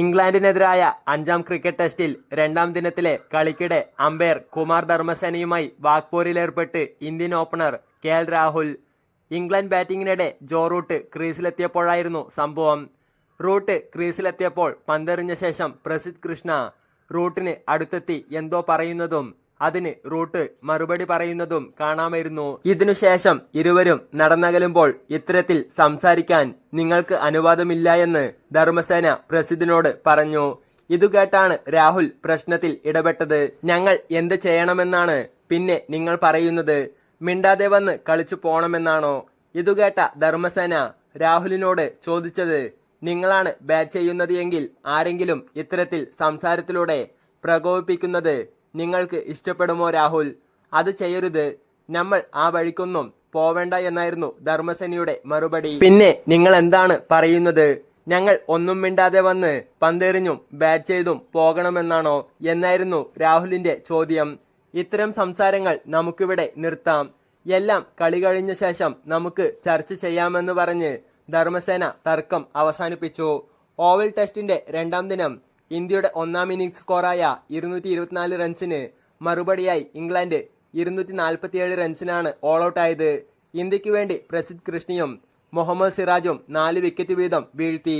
ഇംഗ്ലണ്ടിനെതിരായ അഞ്ചാം ക്രിക്കറ്റ് ടെസ്റ്റിൽ രണ്ടാം ദിനത്തിലെ കളിക്കിടെ അമ്പയർ കുമാർ ധർമ്മസേനയുമായി വാക്പോരിലേർപ്പെട്ട് Indian opener K L Rahul. England ബാറ്റിംഗിനിടെ Joe Root ക്രീസിലെത്തിയപ്പോഴായിരുന്നു സംഭവം. റൂട്ട് ക്രീസിലെത്തിയപ്പോൾ പന്തെറിഞ്ഞ ശേഷം പ്രസിദ് കൃഷ്ണ റൂട്ടിന് അടുത്തെത്തി എന്തോ പറയുന്നതും അതിന് റൂട്ട് മറുപടി പറയുന്നതും കാണാമായിരുന്നു. ഇതിനുശേഷം ഇരുവരും നടന്നകലുമ്പോൾ ഇത്തരത്തിൽ സംസാരിക്കാൻ നിങ്ങൾക്ക് അനുവാദമില്ല എന്ന് ധർമ്മസേന പ്രസിദ്ധിനോട് പറഞ്ഞു. ഇതു കേട്ടാണ് രാഹുൽ പ്രശ്നത്തിൽ ഇടപെട്ടത്. ഞങ്ങൾ എന്ത് ചെയ്യണമെന്നാണ് പിന്നെ നിങ്ങൾ പറയുന്നത്. മിണ്ടാതെ വന്ന് കളിച്ചു പോണമെന്നാണോ? ഇതു കേട്ട ധർമ്മസേന രാഹുലിനോട് ചോദിച്ചത് നിങ്ങളാണ് ബാറ്റ് ചെയ്യുന്നത് എങ്കിൽ ആരെങ്കിലും ഇത്തരത്തിൽ സംസാരത്തിലൂടെ പ്രകോപിപ്പിക്കുന്നത് നിങ്ങൾക്ക് ഇഷ്ടപ്പെടുമോ രാഹുൽ? അത് ചെയ്യരുത്. നമ്മൾ ആ വഴിക്കൊന്നും പോവേണ്ട എന്നായിരുന്നു ധർമ്മസേനയുടെ മറുപടി. പിന്നെ നിങ്ങൾ എന്താണ് പറയുന്നത്? ഞങ്ങൾ ഒന്നും മിണ്ടാതെ വന്ന് പന്തെറിഞ്ഞും ബാറ്റ് ചെയ്തും പോകണമെന്നാണോ എന്നായിരുന്നു രാഹുലിന്റെ ചോദ്യം. ഇത്തരം സംസാരങ്ങൾ നമുക്കിവിടെ നിർത്താം. എല്ലാം കളി കഴിഞ്ഞ ശേഷം നമുക്ക് ചർച്ച ചെയ്യാമെന്ന് പറഞ്ഞ് ധർമ്മസേന തർക്കം അവസാനിപ്പിച്ചു. ഓവൽ ടെസ്റ്റിന്റെ രണ്ടാം ദിനം ഇന്ത്യയുടെ ഒന്നാം ഇന്നിംഗ്സ് സ്കോറായ ഇരുന്നൂറ്റി ഇരുപത്തിനാല് റൺസിന് മറുപടിയായി ഇംഗ്ലണ്ട് ഇരുന്നൂറ്റി നാൽപ്പത്തിയേഴ് റൺസിനാണ് ഓൾ ഔട്ടായത് ഇന്ത്യയ്ക്ക് വേണ്ടി പ്രസിദ്ധ് കൃഷ്ണയും മുഹമ്മദ് സിറാജും നാല് വിക്കറ്റ് വീതം വീഴ്ത്തി.